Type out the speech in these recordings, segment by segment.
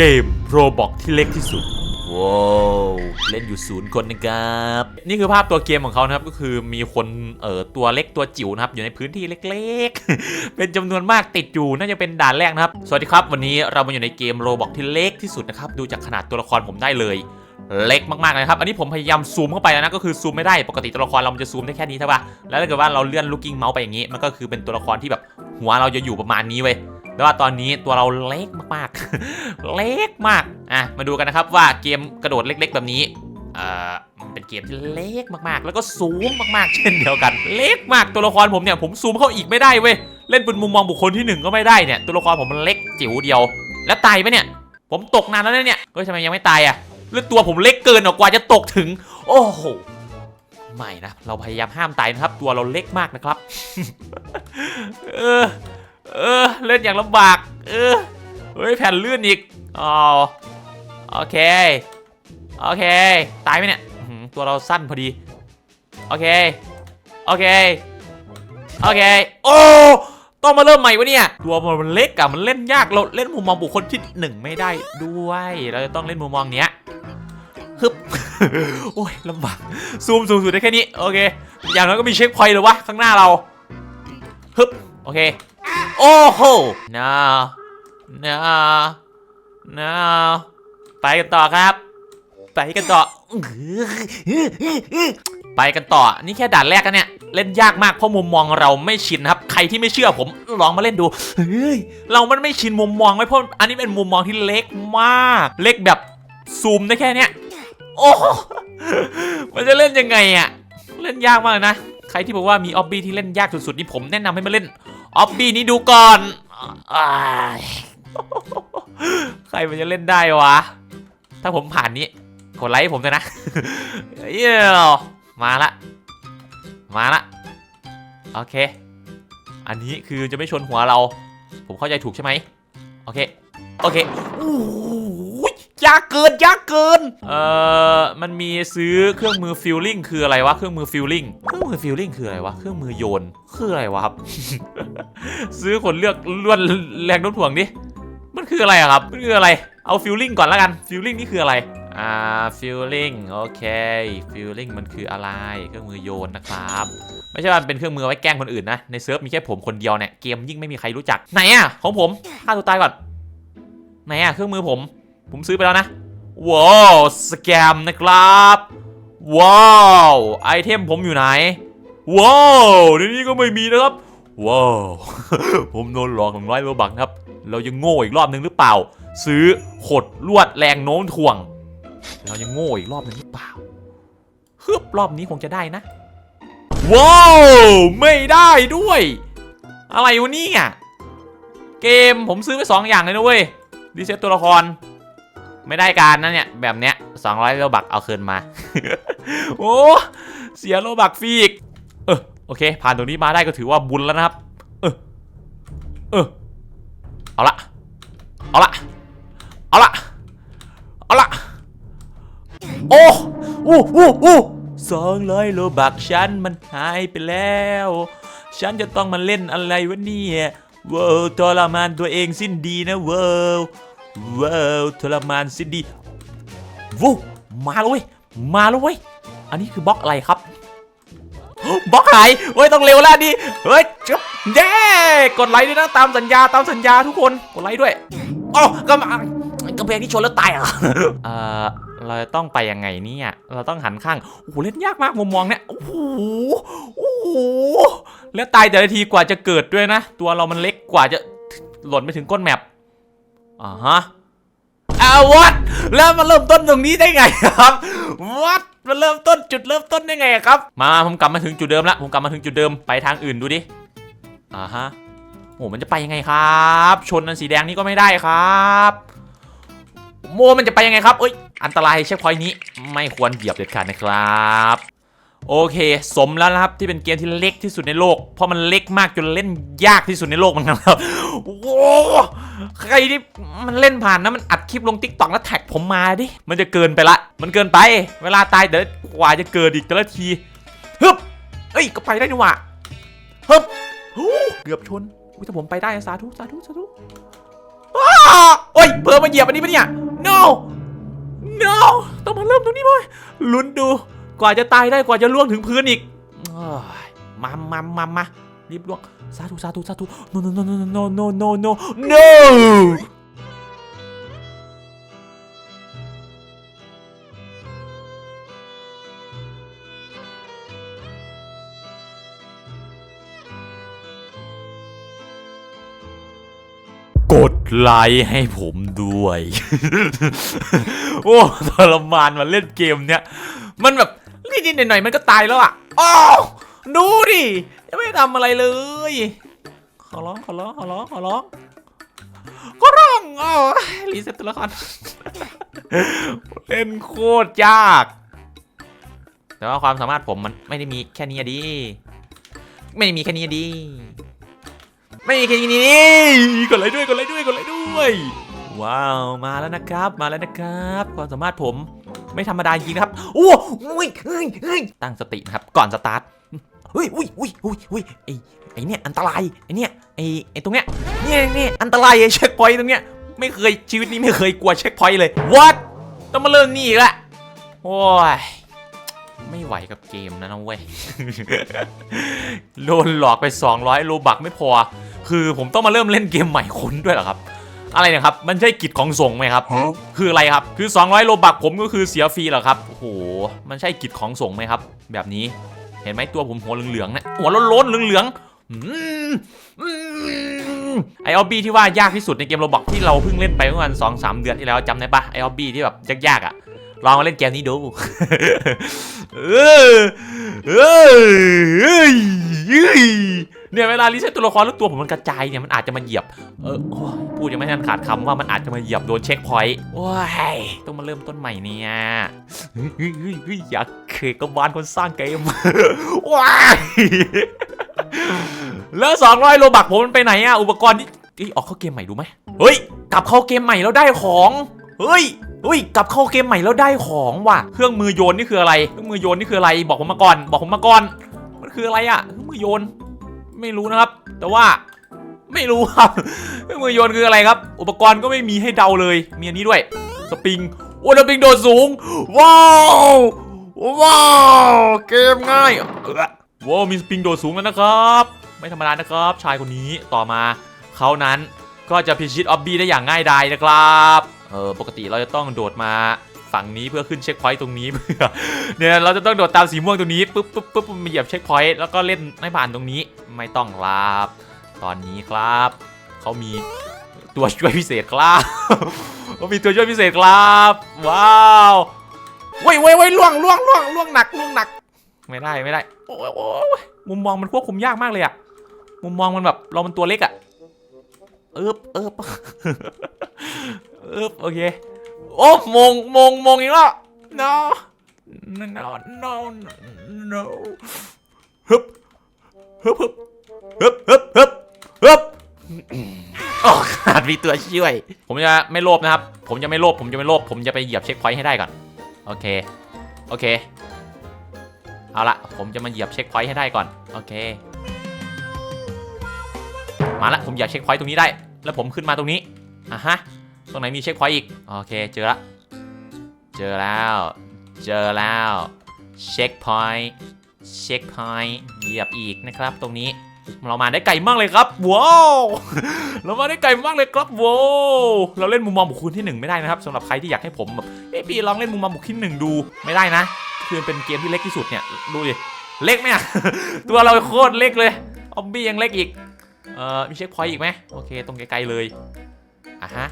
เกมโรบอกที่เล็กที่สุดว้าวเล่นอยู่ศูนย์คนนะครับ นี่คือภาพตัวเกมของเขานะครับก็คือมีคนเอ่อตัวเล็กตัวจิ๋วนะครับอยู่ในพื้นที่เล็กๆ เป็นจำนวนมากติดอยู่น่าจะเป็นด่านแรกนะครับ สวัสดีครับ วันนี้เรามาอยู่ในเกมโรบอกที่เล็กที่สุดนะครับดูจากขนาดตัวละครผมได้เลย เล็กมากๆเลยนะครับอันนี้ผมพยายามซูมเข้าไปแล้วนะก็คือซูมไม่ได้ปกติตัวละครเรามันจะซูมได้แค่นี้ใช่ปะแล้วถ้าเกิดว่าเราเลื่อนลูกกิ้งเมาส์ไปอย่างนี้มันก็คือเป็นตัวละครที่แบบหัวเราจะอยู่ประมาณนี้เว้ย แต่ว่าตอนนี้ตัวเราเล็กมากๆ เล็กมาก อะ มาดูกันนะครับว่าเกมกระโดดเล็ก ๆ แบบนี้เอ่อมันเป็นเกมที่เล็กมากๆ แล้วก็สูงมากๆ เช่นเดียวกัน เล็กมากตัวละครผมเนี่ยผมซูมเข้าอีกไม่ได้เว้ย เล่นเป็นมุมมองบุคคลที่หนึ่งก็ไม่ได้เนี่ย ตัวละครผมมันเล็กจิ๋วเดียว แล้วตายไหมเนี่ย ผมตกนานแล้วเนี่ย เฮ้ยทำไมยังไม่ตายอะหรือตัวผมเล็กเกินกว่าจะตกถึง โอ้โหไม่นะ เราพยายามห้ามตายนะครับ ตัวเราเล็กมากนะครับ เออ เออเล่นอย่างลำบาก เออเฮ้ยแผ่นลื่นอีกอ๋อโอเค โอเค ตายไหมเนี่ยตัวเราสั้นพอดี โอเค โอเค โอเค โอ้ ต้องมาเริ่มใหม่วะเนี่ย ตัวมันเล็กอะมันเล่นยาก เราเล่นมุมมองบุคคลที่หนึ่งไม่ได้ด้วย เราจะต้องเล่นมุมมองเนี้ยฮึบโอ้ยลำบาก ซูมสูงสุดได้แค่นี้ โอเค อย่างน้อยก็มีเช็คพอยต์เลยวะ ข้างหน้าเราฮึบโอเค โอ้โหนานานาไปกันต่อครับ ไปกันต่อ ไปกันต่อ นี่แค่ด่านแรกกันเนี่ย เล่นยากมากเพราะมุมมองเราไม่ชินครับ ใครที่ไม่เชื่อผมลองมาเล่นดู เฮ้ย เรามันไม่ชินมุมมองไว้เพราะอันนี้เป็นมุมมองที่เล็กมาก เล็กแบบซูมได้แค่เนี้ย โอ้โหมันจะเล่นยังไงอะเล่นยากมากนะ ใครที่บอกว่ามีออบบี้ที่เล่นยากสุดๆนี่ผมแนะนำให้มาเล่น ออบบี้นี้ดูก่อนอใครมันจะเล่นได้วะ ถ้าผมผ่านนี้กดไลค์ให้ผมด้วยนะเยี่ยมาละ มาละ โอเค อันนี้คือจะไม่ชนหัวเรา ผมเข้าใจถูกใช่ไหมโอเค โอเคโอ้โหยากเกินยากเกิน เอ่อ มันมีซื้อเครื่องมือฟิลลิ่งคืออะไรวะ เครื่องมือฟิลลิ่ง มือฟิลลิ่งคืออะไรวะ เครื่องมือโยน คืออะไรวะครับ ซื้อคนเลือกล้วนแรงโน้มถ่วงดิ มันคืออะไรอะครับ มันคืออะไร เอาฟิลลิ่งก่อนแล้วกัน ฟิลลิ่งนี่คืออะไร อ่า ฟิลลิ่ง โอเค ฟิลลิ่งมันคืออะไร เครื่องมือโยนนะครับไม่ใช่ว่าเป็นเครื่องมือไว้แกล้งคนอื่นนะ ในเซิร์ฟมีแค่ผมคนเดียวเนี่ย เกมยิ่งไม่มีใครรู้จัก ไหนอะของผมฆ่าตัวตายก่อน ไหนอะเครื่องมือผม ผมซื้อไปแล้วนะว้าวสแกมนะครับ ว้าว ไอเทมผมอยู่ไหน ว้าวในนี้ก็ไม่มีนะครับ ว้าว ผมโดนหลอกหนึ่งร้อยเบอร์บักครับ เรายังโง่อีกรอบนึงหรือเปล่า ซื้อขดลวดแรงโน้มถ่วง เรายังโง่อีกรอบนึงหรือเปล่าฮึบรอบนี้คงจะได้นะ ว้าว ไม่ได้ด้วย อะไรวะเนี่ยเกมผมซื้อไปสองอย่างเลยนะเว้ยรีเซ็ตตัวละคร ไม่ได้การนะเนี่ย แบบเนี้ย200โลบักเอาคืนมา โอ้เสียโลบักฟรีอีกเออโอเค ผ่านตรงนี้มาได้ก็ถือว่าบุญแล้วนะครับ เออเออเอาละเอาละเอาละเอาละโอ้อู้อู้อู้สองร้อยโลบักฉันมันหายไปแล้ว ฉันจะต้องมาเล่นอะไรวะเนี่ยเว้าวทรมานตัวเองสิ้นดีนะเว้าว ว้าวทรมานสิ้นดีวู้มาแล้วเว้ยมาแล้วเว้ยอันนี้คือบล็อกอะไรครับบล็อกหายเฮ้ยต้องเร็วแล้วดิเฮ้ยจึ๊บเย้กดไลค์ด้วยนะตามสัญญาตามสัญญาทุกคนกดไลค์ด้วยโอ้กำกำแพงที่ชนแล้วตายอะเอ่อเราต้องไปยังไงเนี่ยเราต้องหันข้างโอ้โหเล่นยากมากมุมมองเนี่ยโอ้โหโอ้โหแล้วตายแต่ละทีกว่าจะเกิดด้วยนะ ตัวเรามันเล็กกว่าจะหล่นไปถึงก้นแมป อ่าฮะอาววัดแล้วมาเริ่มต้นตรงนี้ได้ไงครับวัดมาเริ่มต้นจุดเริ่มต้นได้ไงครับ มาผมกลับมาถึงจุดเดิมละผมกลับมาถึงจุดเดิมไปทางอื่นดูดิอ่าฮะโอ้มันจะไปยังไงครับ ชนอันสีแดงนี่ก็ไม่ได้ครับโมมันจะไปยังไงครับเอ้ยอันตรายเช็คพอยต์นี้ไม่ควรเหยียบเด็ดขาดนะครับ โอเค สมแล้วนะครับที่เป็นเกมที่เล็กที่สุดในโลก เพราะมันเล็กมากจนเล่นยากที่สุดในโลกมันครับโอ้ใครที่มันเล่นผ่านนะมันอัดคลิปลงติ๊กต็อกแล้วแท็กผมมาดิ มันจะเกินไปละ มันเกินไป เวลาตายเดี๋ยวกว่าจะเกิดอีกแต่ละทีฮึบเอ้ยก็ไปได้นี่หว่าฮึบเกือบชนอุ๊ยแต่ผมไปได้สาธุสาธุสาธุอ้าโอ้ยเพิ่มมาเหยียบอันนี้ปะเนี่ย no no ต้องมาเริ่มตรงนี้เลยลุ้นดู กว่าจะตายได้กว่าจะล่วงถึงพื้นอีกมามามามารีบล่วงสาธุสาธุสาธุ no no no no no no no no no กดไลค์ให้ผมด้วย โอ้ทรมานมาเล่นเกมเนี้ย มันแบบ นิดๆหน่อยๆมันก็ตายแล้วอะอ้าวดูดิยังไม่ทำอะไรเลย ขอร้องขอร้องขอร้องขอร้องขอร้องอ้าวรีเซ็ตตัวละครเล่นโคตรยาก แต่ว่าความสามารถผมมันไม่ได้มีแค่นี้อะดิไม่ได้มีแค่นี้อะดิไม่มีแค่นี้กดไลค์ด้วยกดไลค์ด้วยกดไลค์ด้วย ว้าวมาแล้วนะครับ มาแล้วนะครับ ความสามารถผม ไม่ธรรมดาจริงนะครับโอ้ยเฮ้ยตั้งสตินะครับก่อนสตาร์ทเฮ้ยอุ้ยอุ้ยอุ้ยอุ้ยไอไอเนี่ยอันตรายไอเนี่ยไอไอตรงเนี้ยเนี่ยเนี่ยอันตรายไอเช็คพอยต์ตรงเนี้ยไม่เคยชีวิตนี้ไม่เคยกลัวเช็คพอยต์เลย what ต้องมาเริ่มนี่อีกละโอ้ยไม่ไหวกับเกมนะน้องเว้ยโดนหลอกไป 200โลบักไม่พอ คือผมต้องมาเริ่มเล่นเกมใหม่คุ้นด้วยเหรอครับ อะไรเนะครับ มันใช่กิจของสงฆ์ไหมครับ คืออะไรครับ คือ 200 โลบักผมก็คือเสียฟรีเหรอครับ โอ้โห มันใช่กิจของสงฆ์ไหมครับ แบบนี้ เห็นไหมตัวผมหัวเหลืองๆเนี่ยหัวโล้นๆเหลืองๆอืมอืมไอออบบี้ที่ว่ายากที่สุดในเกมโรบอกที่เราเพิ่งเล่นไปเมื่อวันสองสามเดือนที่แล้วจำได้ปะไอออบบี้ที่แบบยากๆอะ ลองมาเล่นเกมนี้ดูเออเออ เนี่ยเวลารีเซ็ตตัวละครแล้วตัวผมมันกระจายเนี่ยมันอาจจะมาเหยียบ เออพูดยังไม่ทันขาดคำว่ามันอาจจะมาเหยียบโดนเช็คพอยต์โอ้ยต้องมาเริ่มต้นใหม่เนี่ยเฮ้ยเฮ้ยเฮ้ยเฮ้ยอยากเคกบาลคนสร้างเกมว้ายแล้ว200โลบักผมมันไปไหนอะอุปกรณ์ที่อออกเข้าเกมใหม่ดูไหมเฮ้ยกลับเข้าเกมใหม่แล้วได้ของเฮ้ยเฮ้ยกลับเข้าเกมใหม่แล้วได้ของว่ะ เครื่องมือโยนนี่คืออะไร เครื่องมือโยนนี่คืออะไร บอกผมมาก่อน บอกผมมาก่อน มันคืออะไรอะเครื่องมือโยน ไม่รู้นะครับ แต่ว่าไม่รู้ครับเครื่องมือโยนคืออะไรครับ อุปกรณ์ก็ไม่มีให้เดาเลย มีอันนี้ด้วย สปริงโอ้สปริงโดดสูง ว้าวว้าวเกมง่ายว้าวมีสปริงโดดสูงแล้วนะครับ ไม่ธรรมดานะครับ ชายคนนี้ต่อมาเขานั้นก็จะพิชิตออบบี้ได้อย่างง่ายดายนะครับเออปกติเราจะต้องโดดมา ฝั่งนี้เพื่อขึ้นเช็คพอยต์ตรงนี้เพื่อเนี่ยเราจะต้องโดดตามสีม่วงตรงนี้ปุ๊บปุ๊บปุ๊บมาเหยียบเช็คพอยต์แล้วก็เล่นไม่ผ่านตรงนี้ไม่ต้องครับตอนนี้ครับเขามีตัวช่วยพิเศษครับเขามีตัวช่วยพิเศษครับ ว้าวเว้ยเว้ยเว้ยล่วงล่วงล่วงล่วงหนักล่วงหนัก ไม่ได้ไม่ได้โอ้ยโอ้ยมุมมองมันควบคุมยากมากเลยอะมุมมองมันแบบเรามันตัวเล็กอะเอิบเอิบเอิบโอเค โอ้มงมงมงอีกแล้ว no no no no ฮึบฮึบฮึบฮึบฮึบฮึบฮึบโอ้ขาดมีตัวช่วย ผมจะไม่โลภนะครับ ผมจะไม่โลภผมจะไม่โลภผมจะไปเหยียบเช็คพอยต์ให้ได้ก่อน โอเค โอเค เอาละผมจะมาเหยียบเช็คพอยต์ให้ได้ก่อน โอเค มาละผมเหยียบเช็คพอยต์ตรงนี้ได้ แล้วผมขึ้นมาตรงนี้อะฮะ ตรงไหนมีเช็คพอยต์อีก โอเค เจอละ เจอแล้ว เจอแล้ว เช็คพอยต์ เช็คพอยต์ เหยียบอีกนะครับ ตรงนี้ เรามาได้ไกลมากเลยครับ ว้าว เรามาได้ไกลมากเลยครับว้าวเราเล่นมุมมองบุคคลที่หนึ่งไม่ได้นะครับสำหรับใครที่อยากให้ผมแบบเอ้พี่ลองเล่นมุมมองบุคคลที่หนึ่งดู ไม่ได้นะ คือเป็นเกมที่เล็กที่สุดเนี่ย ดูดิ เล็กไหมอะตัวเราโคตรเล็กเลย ออบบี้ยังเล็กอีก เอ่อ มีเช็คพอยต์อีกไหมโอเค ตรงไกลๆเลยอะฮะ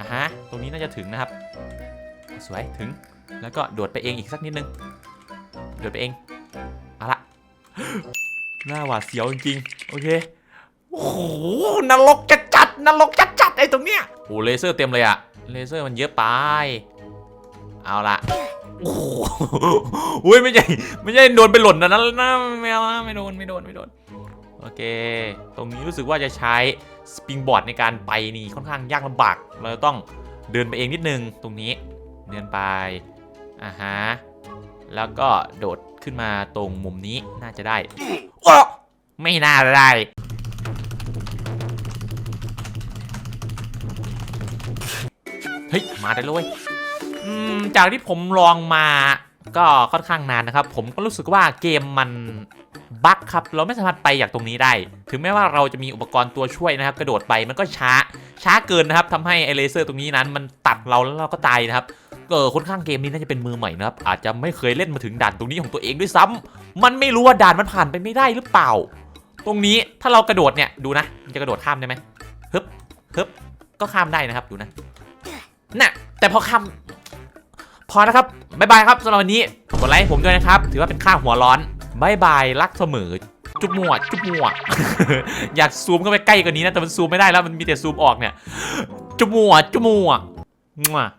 อะฮะ ตรงนี้น่าจะถึงนะครับ สวยถึง แล้วก็โดดไปเองอีกสักนิดนึง โดดไปเอง เอาละ หน้าหวาดเสียวจริงๆ โอเค โอ้โห นรกจัดจัดๆนรกจัดจัดๆไอ้ตรงเนี้ยโอ้เลเซอร์เต็มเลยอะเลเซอร์มันเยอะไป เอาละโอ้โหอุ้ยไม่ใช่ ไม่ใช่โดนไปหล่นนะนะนะไม่เอาไม่โดน ไม่โดน ไม่โดน โอเค ตรงนี้รู้สึกว่าจะใช้สปริงบอร์ดในการไปนี่ค่อนข้างยากลำบาก เราต้องเดินไปเองนิดนึงตรงนี้ เดินไป อ่าฮะ แล้วก็โดดขึ้นมาตรงมุมนี้น่าจะได้อ้ไม่น่าได้ เฮ้ย มาได้เลยเว้ยอืมจากที่ผมลองมา ก็ค่อนข้างนานนะครับ ผมก็รู้สึกว่าเกมมันบั๊กครับเราไม่สามารถไปจากตรงนี้ได้ ถึงแม้ว่าเราจะมีอุปกรณ์ตัวช่วยนะครับ กระโดดไปมันก็ช้าช้าเกินนะครับทำให้ไอเลเซอร์ตรงนี้นั้น มันตัดเราแล้วเราก็ตายนะครับเออคนข้างเกมนี้น่าจะเป็นมือใหม่นะครับ อาจจะไม่เคยเล่นมาถึงด่านตรงนี้ของตัวเองด้วยซ้ำมันไม่รู้ว่าด่านมันผ่านไปไม่ได้หรือเปล่า ตรงนี้ถ้าเรากระโดดเนี่ยดูนะมันจะกระโดดข้ามได้ไหมฮึบฮึบก็ข้ามได้นะครับดูนะน่ะแต่พอข้าม พอนะครับบายบายครับสำหรับวันนี้กดไลค์ผมด้วยนะครับ ถือว่าเป็นค่าหัวร้อนบายบายรักเสมอ จุ๊บมั่วจุ๊บมั่วอยากซูมเข้าไปใกล้กว่านี้นะแต่มันซูมไม่ได้แล้วมันมีแต่ซูมออกเนี่ยจุ๊บมั่วจุ๊บมัวมั่ว